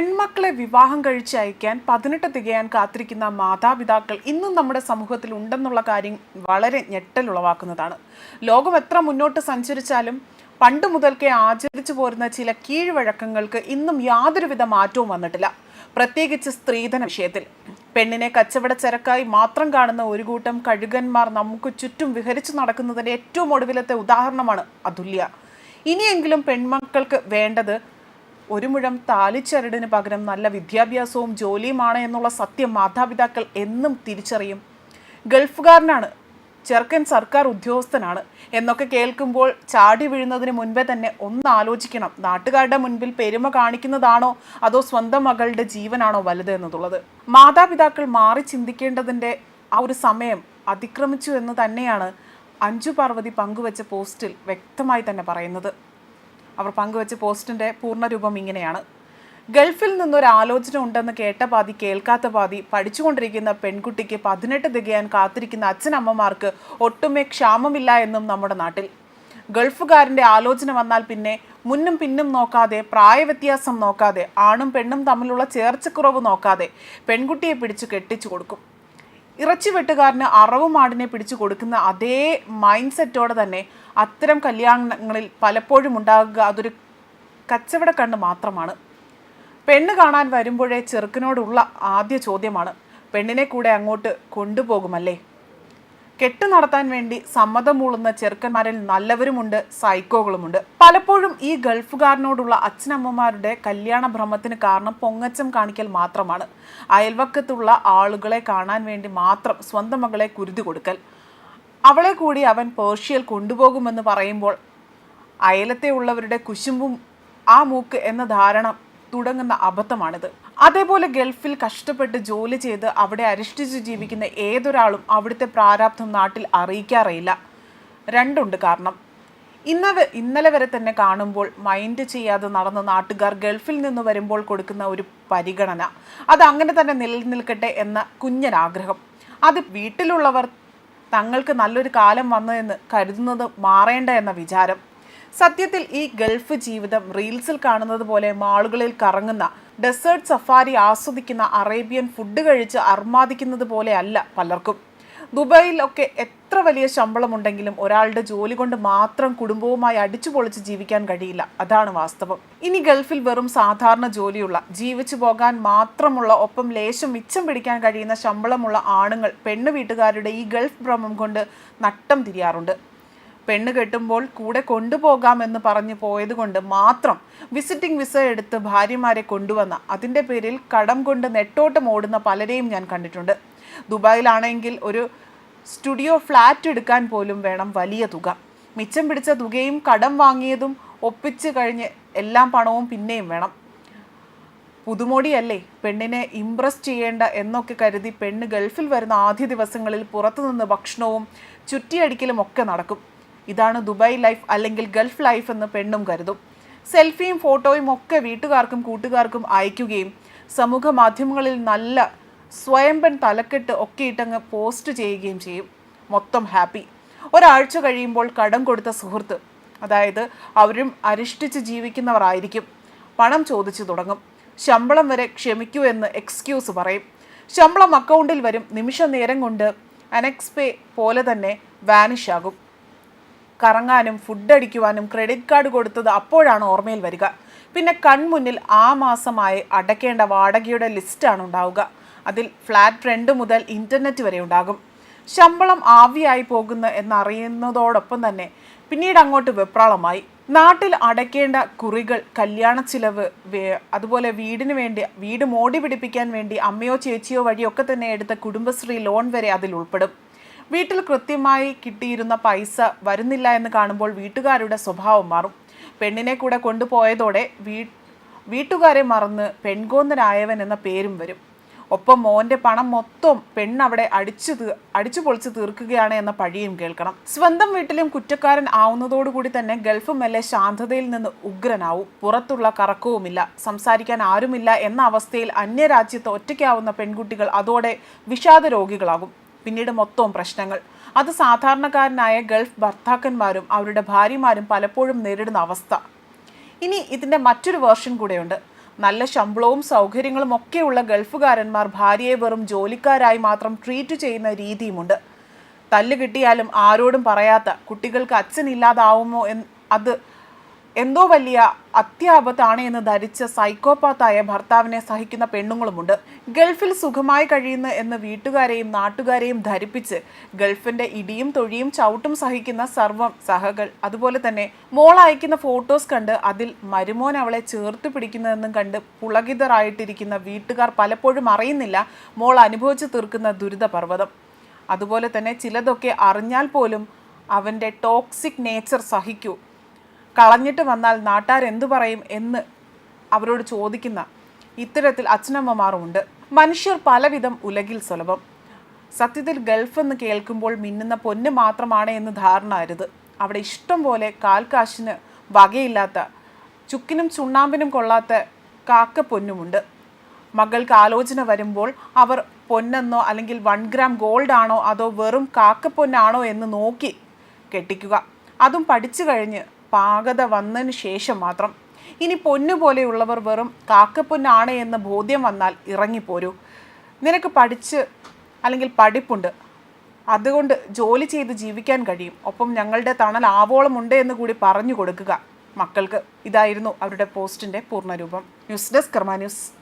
പെൺമക്കളെ വിവാഹം കഴിച്ച് അയക്കാൻ പതിനെട്ട് തികയാൻ കാത്തിരിക്കുന്ന മാതാപിതാക്കൾ ഇന്നും നമ്മുടെ സമൂഹത്തിൽ ഉണ്ടെന്നുള്ള കാര്യം വളരെ ഞെട്ടലുളവാക്കുന്നതാണ്. ലോകം എത്ര മുന്നോട്ട് സഞ്ചരിച്ചാലും പണ്ട് മുതൽക്കേ ആചരിച്ചു പോരുന്ന ചില കീഴ്വഴക്കങ്ങൾക്ക് ഇന്നും യാതൊരുവിധ മാറ്റവും വന്നിട്ടില്ല. പ്രത്യേകിച്ച് സ്ത്രീധന വിഷയത്തിൽ. പെണ്ണിനെ കച്ചവട ചരക്കായി മാത്രം കാണുന്ന ഒരു കൂട്ടം കഴുകന്മാർ നമുക്ക് ചുറ്റും വിഹരിച്ചു നടക്കുന്നതിന്റെ ഏറ്റവും ഒടുവിലത്തെ ഉദാഹരണമാണ് അതുല്യ. ഇനിയെങ്കിലും പെൺമക്കൾക്ക് വേണ്ടത് ഒരു മുഴം താലിച്ചരടിന് പകരം നല്ല വിദ്യാഭ്യാസവും ജോലിയുമാണ് എന്നുള്ള സത്യം മാതാപിതാക്കൾ എന്നും തിരിച്ചറിയും. ഗൾഫുകാരനാണ്. ചെറുക്കൻ സർക്കാർ ഉദ്യോഗസ്ഥനാണ്. എന്നൊക്കെ കേൾക്കുമ്പോൾ ചാടി വീഴുന്നതിന് മുൻപേ തന്നെ ഒന്ന് ആലോചിക്കണം നാട്ടുകാരുടെ മുൻപിൽ പെരുമ കാണിക്കുന്നതാണോ? അതോ സ്വന്തം മകളുടെ ജീവനാണോ വലുത് എന്നുള്ളത് മാതാപിതാക്കൾ മാറി ചിന്തിക്കേണ്ടതിന്റെ ആ ഒരു സമയം അതിക്രമിച്ചു എന്ന് തന്നെയാണ് അഞ്ജു പാർവതി പങ്കുവച്ച പോസ്റ്റിൽ വ്യക്തമായി തന്നെ പറയുന്നത്. അവർ പങ്കുവച്ച പോസ്റ്റിന്റെ പൂർണരൂപം ഇങ്ങനെയാണ്. ഗൾഫിൽ നിന്നൊരു ആലോചന ഉണ്ടെന്ന് കേട്ട പാതി കേൾക്കാത്ത പാതി പഠിച്ചുകൊണ്ടിരിക്കുന്ന പെൺകുട്ടിക്ക് പതിനെട്ട് തികയാൻ കാത്തിരിക്കുന്ന അച്ഛനമ്മമാർക്ക് ഒട്ടുമേ ക്ഷാമമില്ല എന്നും നമ്മുടെ നാട്ടിൽ. ഗൾഫുകാരന്റെ ആലോചന വന്നാൽ പിന്നെ മുന്നും പിന്നും നോക്കാതെ പ്രായവ്യത്യാസം നോക്കാതെ ആണും പെണ്ണും തമ്മിലുള്ള ചേർച്ചക്കുറവ് നോക്കാതെ പെൺകുട്ടിയെ പിടിച്ചു കെട്ടിച്ചു കൊടുക്കും. ഇറച്ചി വെട്ടുകാരന് അറവും ആടിനെ പിടിച്ചു കൊടുക്കുന്ന അതേ മൈൻഡ് സെറ്റോടെ തന്നെ അത്തരം കല്യാണങ്ങളിൽ പലപ്പോഴും ഉണ്ടാകുക. അതൊരു കച്ചവട കണ്ണ് മാത്രമാണ്. പെണ്ണ് കാണാൻ വരുമ്പോഴേ ചെറുക്കനോടുള്ള ആദ്യ ചോദ്യമാണ് പെണ്ണിനെ കൂടെ അങ്ങോട്ട് കൊണ്ടുപോകുമല്ലേ? കെട്ട് നടത്താൻ വേണ്ടി സമ്മതം മൂളുന്ന ചെറുക്കന്മാരിൽ നല്ലവരുമുണ്ട് സൈക്കോകളുമുണ്ട്. പലപ്പോഴും ഈ ഗൾഫുകാരനോടുള്ള അച്ഛനമ്മമാരുടെ കല്യാണ ഭ്രമത്തിന് കാരണം പൊങ്ങച്ചം കാണിക്കൽ മാത്രമാണ്. അയൽവക്കത്തുള്ള ആളുകളെ കാണാൻ വേണ്ടി മാത്രം സ്വന്തം മകളെ കുരുതി കൊടുക്കൽ. അവളെ കൂടി അവൻ പേർഷ്യയിൽ കൊണ്ടുപോകുമെന്ന് പറയുമ്പോൾ അയലത്തെ ഉള്ളവരുടെ കുശുമ്പും ആ മൂക്ക് എന്ന ധാരണ തുടങ്ങുന്ന അബദ്ധമാണിത്. അതേപോലെ ഗൾഫിൽ കഷ്ടപ്പെട്ട് ജോലി ചെയ്ത് അവിടെ അരിഷ്ടിച്ച് ജീവിക്കുന്ന ഏതൊരാളും അവിടുത്തെ പ്രാരാബ്ധം നാട്ടിൽ അറിയിക്കാറില്ല രണ്ടുണ്ട് കാരണം. ഇന്നവ ഇന്നലെ വരെ തന്നെ കാണുമ്പോൾ മൈൻഡ് ചെയ്യാതെ നടന്ന നാട്ടുകാർ ഗൾഫിൽ നിന്ന് വരുമ്പോൾ കൊടുക്കുന്ന ഒരു പരിഗണന. അത് അങ്ങനെ തന്നെ നിലനിൽക്കട്ടെ എന്ന കുഞ്ഞൻ ആഗ്രഹം അത് വീട്ടിലുള്ളവർ തങ്ങൾക്ക് നല്ലൊരു കാലം വന്നതെന്ന് കരുതുന്നത് മാറേണ്ട എന്ന വിചാരം. സത്യത്തിൽ ഈ ഗൾഫ് ജീവിതം റീൽസിൽ കാണുന്നത് പോലെ മാളുകളിൽ കറങ്ങുന്ന ഡെസേർട്ട് സഫാരി ആസ്വദിക്കുന്ന അറേബ്യൻ ഫുഡ് കഴിച്ച് അർമാദിക്കുന്നത് പോലെ അല്ല പലർക്കും. ദുബായിലൊക്കെ എത്ര വലിയ ശമ്പളമുണ്ടെങ്കിലും ഒരാളുടെ ജോലി കൊണ്ട് മാത്രം കുടുംബവുമായി അടിച്ചു പൊളിച്ച് ജീവിക്കാൻ കഴിയില്ല. അതാണ് വാസ്തവം. ഇനി ഗൾഫിൽ വെറും സാധാരണ ജോലിയുള്ള ജീവിച്ചു പോകാൻ മാത്രമുള്ള ഒപ്പം ലേശം മിച്ചം പിടിക്കാൻ കഴിയുന്ന ശമ്പളമുള്ള ആണുങ്ങൾ പെണ്ണു വീട്ടുകാരുടെ ഈ ഗൾഫ് ഭ്രമം കൊണ്ട് നട്ടം തിരിയാറുണ്ട്. പെണ്ണ് കെട്ടുമ്പോൾ കൂടെ കൊണ്ടുപോകാമെന്ന് പറഞ്ഞു പോയത് കൊണ്ട് മാത്രം വിസിറ്റിംഗ് വിസ എടുത്ത് ഭാര്യമാരെ കൊണ്ടുവന്ന അതിന്റെ പേരിൽ കടം കൊണ്ട് നെട്ടോട്ടം ഓടുന്ന പലരെയും ഞാൻ കണ്ടിട്ടുണ്ട്. ദുബായിലാണെങ്കിൽ ഒരു സ്റ്റുഡിയോ ഫ്ലാറ്റ് എടുക്കാൻ പോലും വേണം വലിയ തുക. മിച്ചം പിടിച്ച തുകയും കടം വാങ്ങിയതും ഒപ്പിച്ച് കഴിഞ്ഞ് എല്ലാം പണവും പിന്നെയും വേണം. പുതുമോടിയല്ലേ പെണ്ണിനെ ഇംപ്രസ് ചെയ്യേണ്ട എന്നൊക്കെ കരുതി പെണ്ണ് ഗൾഫിൽ വരുന്ന ആദ്യ ദിവസങ്ങളിൽ പുറത്തുനിന്ന് ഭക്ഷണവും ചുറ്റിയടിക്കലും ഒക്കെ നടക്കും. ഇതാണ് ദുബായ് ലൈഫ് അല്ലെങ്കിൽ ഗൾഫ് ലൈഫ് എന്ന് പെണ്ണും കരുതും. സെൽഫിയും ഫോട്ടോയും ഒക്കെ വീട്ടുകാർക്കും കൂട്ടുകാർക്കും അയക്കുകയും സമൂഹ മാധ്യമങ്ങളിൽ നല്ല സ്വയംപൻ തലക്കെട്ട് ഒക്കെ ഇട്ടങ്ങ് പോസ്റ്റ് ചെയ്യുകയും ചെയ്യും. മൊത്തം ഹാപ്പി. ഒരാഴ്ച കഴിയുമ്പോൾ കടം കൊടുത്ത സുഹൃത്ത് അതായത് അവരും അരിഷ്ടിച്ച് ജീവിക്കുന്നവരായിരിക്കും. പണം ചോദിച്ചു തുടങ്ങും. ശമ്പളം വരെ ക്ഷമിക്കൂ എന്ന് എക്സ്ക്യൂസ് പറയും. ശമ്പളം അക്കൗണ്ടിൽ വരും. നിമിഷ നേരം കൊണ്ട് അനെക്സ്പേ പോലെ തന്നെ വാനിഷ് ആകും കറങ്ങാനും ഫുഡ് അടിക്കുവാനും ക്രെഡിറ്റ് കാർഡ് കൊടുത്തത് അപ്പോഴാണ് ഓർമ്മയിൽ വരിക. പിന്നെ കൺമുന്നിൽ ആ മാസമായി അടയ്ക്കേണ്ട വാടകയുടെ ലിസ്റ്റാണ് ഉണ്ടാവുക. അതിൽ ഫ്ലാറ്റ് റെന്റ് മുതൽ ഇന്റർനെറ്റ് വരെ ഉണ്ടാകും. ശമ്പളം ആവിയായി പോകുന്ന എന്നറിയുന്നതോടൊപ്പം തന്നെ പിന്നീട് അങ്ങോട്ട് വെപ്രാളമായി. നാട്ടിൽ അടയ്ക്കേണ്ട കുറികൾ കല്യാണ ചിലവ് അതുപോലെ വീടിന് വേണ്ടി വീട് മോടി പിടിപ്പിക്കാൻ വേണ്ടി അമ്മയോ ചേച്ചിയോ വഴിയൊക്കെ തന്നെ എടുത്ത കുടുംബശ്രീ ലോൺ വരെ അതിൽ ഉൾപ്പെടും. വീട്ടിൽ കൃത്യമായി കിട്ടിയിരുന്ന പൈസ വരുന്നില്ല എന്ന് കാണുമ്പോൾ വീട്ടുകാരുടെ സ്വഭാവം മാറും. പെണ്ണിനെ കൂടെ കൊണ്ടുപോയതോടെ വീ വീട്ടുകാരെ മറന്ന് പെൺകോന്തനായവൻ എന്ന പേരും വരും. ഒപ്പം മോന്റെ പണം മൊത്തം പെണ്ണവിടെ അടിച്ചു അടിച്ചു പൊളിച്ച് തീർക്കുകയാണ് എന്ന പഴിയും കേൾക്കണം. സ്വന്തം വീട്ടിലും കുറ്റക്കാരൻ ആവുന്നതോടുകൂടി തന്നെ ഗൾഫ് മെല്ലെ ശാന്തതയിൽ നിന്ന് ഉഗ്രനാവും. പുറത്തുള്ള കറക്കവുമില്ല. സംസാരിക്കാൻ ആരുമില്ല എന്ന അവസ്ഥയിൽ അന്യരാജ്യത്ത് ഒറ്റയ്ക്കാവുന്ന പെൺകുട്ടികൾ അതോടെ വിഷാദ രോഗികളാകും പിന്നീട് മൊത്തവും പ്രശ്നങ്ങൾ. അത് സാധാരണക്കാരനായ ഗൾഫ് ഭർത്താക്കന്മാരും അവരുടെ ഭാര്യമാരും പലപ്പോഴും നേരിടുന്ന അവസ്ഥ. ഇനി ഇതിന്റെ മറ്റൊരു വേർഷൻ കൂടെയുണ്ട്. നല്ല ശമ്പളവും സൗകര്യങ്ങളും ഒക്കെയുള്ള ഗൾഫുകാരന്മാർ ഭാര്യയെ വെറും ജോലിക്കാരായി മാത്രം ട്രീറ്റ് ചെയ്യുന്ന രീതിയുമുണ്ട്. തല്ല് കിട്ടിയാലും ആരോടും പറയാത്ത കുട്ടികൾക്ക് അച്ഛൻ ഇല്ലാതാവുമോ എന്ന് അത് എന്തോ വലിയ അത്യാപത്താണ് എന്ന് ധരിച്ച സൈക്കോപാത്തായ ഭർത്താവിനെ സഹിക്കുന്ന പെണ്ണുങ്ങളുമുണ്ട്. ഗൾഫിൽ സുഖമായി കഴിയുന്ന എന്ന് വീട്ടുകാരെയും നാട്ടുകാരെയും ധരിപ്പിച്ച് ഗൾഫിന്റെ ഇടിയും തൊഴിയും ചവിട്ടും സഹിക്കുന്ന സർവം സഹകൾ. അതുപോലെ തന്നെ മോൾ അയക്കുന്ന ഫോട്ടോസ് കണ്ട് അതിൽ മരുമോൻ അവളെ ചേർത്ത് പിടിക്കുന്നതെന്നും കണ്ട് പുളകിതറായിട്ടിരിക്കുന്ന വീട്ടുകാർ പലപ്പോഴും അറിയുന്നില്ല മോൾ അനുഭവിച്ചു തീർക്കുന്ന ദുരിതപർവതം. അതുപോലെ തന്നെ ചിലതൊക്കെ അറിഞ്ഞാൽ പോലും അവന്റെ ടോക്സിക് നേച്ചർ സഹിക്കൂ. കളഞ്ഞിട്ട് വന്നാൽ നാട്ടാരെന്തു പറയും എന്ന് അവരോട് ചോദിക്കുന്ന ഇത്തരത്തിൽ അച്ഛനമ്മമാരുമുണ്ട്. മനുഷ്യർ പലവിധം ഉലകിൽ സുലഭം സത്യത്തിൽ ഗൾഫ് എന്ന് കേൾക്കുമ്പോൾ മിന്നുന്ന പൊന്ന് മാത്രമാണ് എന്ന് ധാരണ അരുത്. അവിടെ ഇഷ്ടം പോലെ കാൽക്കാശിന് വകയില്ലാത്ത ചുക്കിനും ചുണ്ണാമ്പിനും കൊള്ളാത്ത കാക്ക പൊന്നുമുണ്ട് മകൾക്ക് ആലോചന വരുമ്പോൾ അവർ പൊന്നെന്നോ അല്ലെങ്കിൽ വൺ ഗ്രാം ഗോൾഡ് ആണോ അതോ വെറും കാക്കപ്പൊന്നാണോ എന്ന് നോക്കി കെട്ടിക്കുക. അതും പഠിച്ചു കഴിഞ്ഞ് പാകത വന്നതിന് ശേഷം മാത്രം. ഇനി പൊന്നു പോലെയുള്ളവർ വെറും കാക്കപ്പൊന്നാണ് എന്ന ബോധ്യം വന്നാൽ ഇറങ്ങിപ്പോരൂ. നിനക്ക് പഠിച്ച് അല്ലെങ്കിൽ പഠിപ്പുണ്ട്. അതുകൊണ്ട് ജോലി ചെയ്ത് ജീവിക്കാൻ കഴിയും. ഒപ്പം ഞങ്ങളുടെ തണൽ ആവോളം ഉണ്ട് എന്ന് കൂടി പറഞ്ഞു കൊടുക്കുക. മക്കൾക്ക് ഇതായിരുന്നു അവരുടെ പോസ്റ്റിന്റെ പൂർണരൂപം ന്യൂസ് ഡെസ്ക് കർമാ ന്യൂസ്.